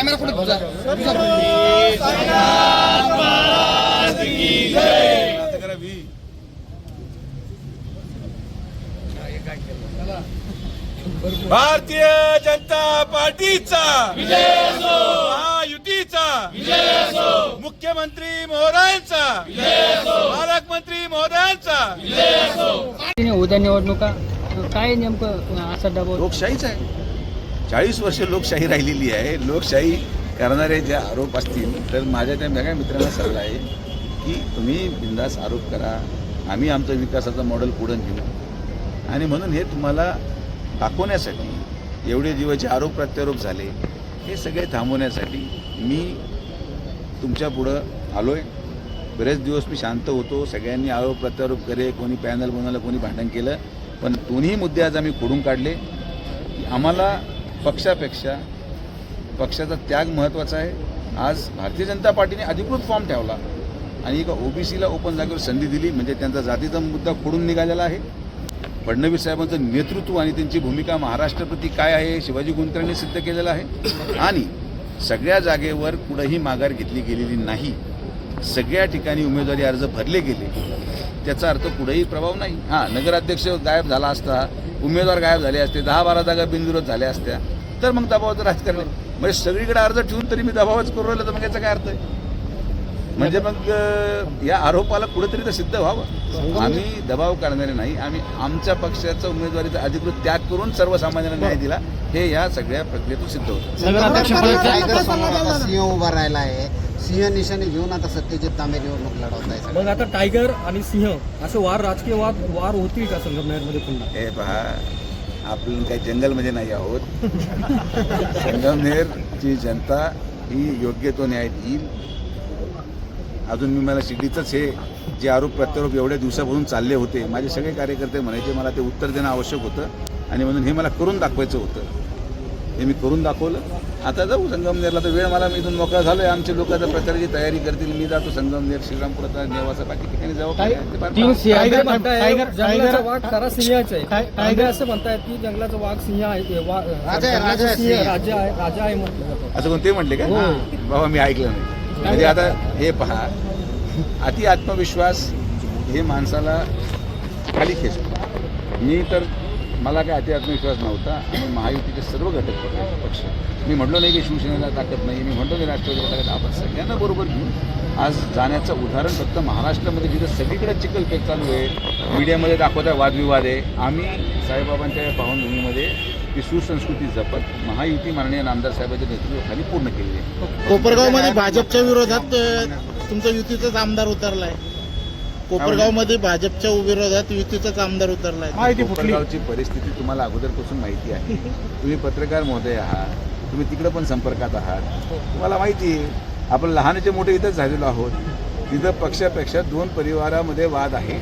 Camera कुठे भारतीय जनता पार्टीचा महायुतीचा मुख्यमंत्री महोदयांचा पालकमंत्री महोदयांचा नाही उद्या निवडणुका काय नेमकं असा दबाव? लोकशाहीच आहे. चाळीस वर्ष लोकशाही राहिलेली आहे. लोकशाही करणारे जे आरोप असतील तर माझ्या त्या सगळ्या मित्रांना सल्ला आहे की तुम्ही बिंदास आरोप करा. आम्ही आमचं विकासाचं मॉडेल पुढं घेऊ आणि म्हणून हे तुम्हाला दाखवण्यासाठी एवढे दिवस जे आरोप प्रत्यारोप झाले हे सगळे थांबवण्यासाठी मी तुमच्या पुढं आलो आहे बरेच दिवस मी शांत होतो. सगळ्यांनी आरोप प्रत्यारोप करे कोणी पॅनल बनवलं कोणी भांडण केलं. पण दोन्ही मुद्दे आज आम्ही खोडून काढले. आम्हाला पक्षापेक्षा पक्षाचा त्याग महत्त्वाचा आहे. आज भारतीय जनता पार्टीने अधिकृत फॉर्म ठेवला. आणि एका ओबीसीला ओपन जागेवर संधी दिली म्हणजे त्यांचा जातीचा मुद्दा खोडून निघालेला आहे. फडणवीस साहेबांचं नेतृत्व आणि त्यांची भूमिका महाराष्ट्राप्रती काय आहे शिवाजी गुंतकरांनी सिद्ध केलेलं आहे. आणि सगळ्या जागेवर कुठंही माघार घेतली गेलेली नाही. सगळ्या ठिकाणी उमेदवारी अर्ज भरले गेले. त्याचा अर्थ कुठेही प्रभाव नाही. हां नगराध्यक्ष गायब झाला असता उमेदवार गायब झाले असते दहा बारा जागा बिनविरोध झाल्या असत्या तर मग दबावाचं राजकारण. म्हणजे सगळीकडे अर्ज ठेवून तरी मी दबावच करू राहिलो तर मग याचा काय अर्थ आहे? म्हणजे मग या आरोपाला कुठेतरी तर सिद्ध व्हावं. आम्ही दबाव करणारे नाही आम्ही आमच्या पक्षाचा उमेदवारीचा अधिकृत त्याग करून सर्वसामान्यांना न्याय दिला हे या सगळ्या प्रक्रियेतून सिद्ध होतं. उभा राहिला आहे. सिंह निशाणे घेऊन आता सत्यजित तांबे निवडणूक लढवत आहे मग आता टायगर आणि सिंह असे वार राजकीय वाद वार होतील का संगमनेरमध्ये पुन्हा? हे पहा आपण काही जंगलमध्ये नाही आहोत. संगमनेरची जनता ही योग्य तो न्याय देईल. अजून मी मला शिर्डीचंच हे जे आरोप प्रत्यारोप एवढ्या दिवसापासून चालले होते माझे सगळे कार्यकर्ते म्हणायचे मला ते उत्तर देणं आवश्यक होतं आणि म्हणून हे मला करून दाखवायचं होतं. हे मी करून दाखवलं. आता जाऊ संगमनेरला. तर वेळ मला मी इथून मोकळा झालोय. आमचे लोक आता प्रचाराची तयारी करतील. मी जातो संगमनेर श्रीरामपुराचा नेवासा बाकी ठिकाणी. जाऊ आहे. आंबे असं म्हणतायत की जंगलाचा वाघ सिंह आहे राजा आहे, राजा आहे, आहे आहे म्हटलं असं कोणते म्हटले का? बाबा मी ऐकलं नाही. म्हणजे आता हे पहा. अति आत्मविश्वास हे माणसाला खाली खेचतो. मी तर मला काय अति आत्मविश्वास नव्हता आणि महायुतीचे सर्व घटक पक्ष- पक्ष. मी म्हटलो नाही की शिवसेनेला ताकद नाही मी म्हटलो नाही राष्ट्रवादीला ताकद आपण सगळ्यांना बरोबर घेऊन आज जाण्याचं उदाहरण फक्त महाराष्ट्रामध्ये जिथं सगळीकडे चिखलफेक चालू आहे मीडियामध्ये दाखवता वादविवाद आहे. आम्ही साईबाबांच्या या ती सुसंस्कृती जपत महायुती माननीय नामदार साहेबांच्या नेतृत्वाखाली पूर्ण केली आहे. कोपरगावमध्ये भाजपच्या विरोधात अ, तुमचा युतीचाच आमदार उतरलाय कोपरगावमध्ये भाजपच्या विरोधात युतीचाच आमदार उतरलाय कोपरगावची परिस्थिती तुम्हाला अगोदरपासून माहिती आहे. तुम्ही पत्रकार महोदय आहात. तुम्ही तिकडे पण संपर्कात आहात. तुम्हाला माहिती आहे आपण लहानाचे मोठे इथंच झालेलो आहोत. तिथं पक्षापेक्षा दोन परिवारामध्ये वाद आहे.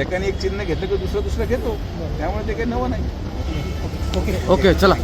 एकाने एक चिन्ह घेतलं की दुसरं दुसरं घेतो. त्यामुळे ते काही नवं नाही. ओके चला.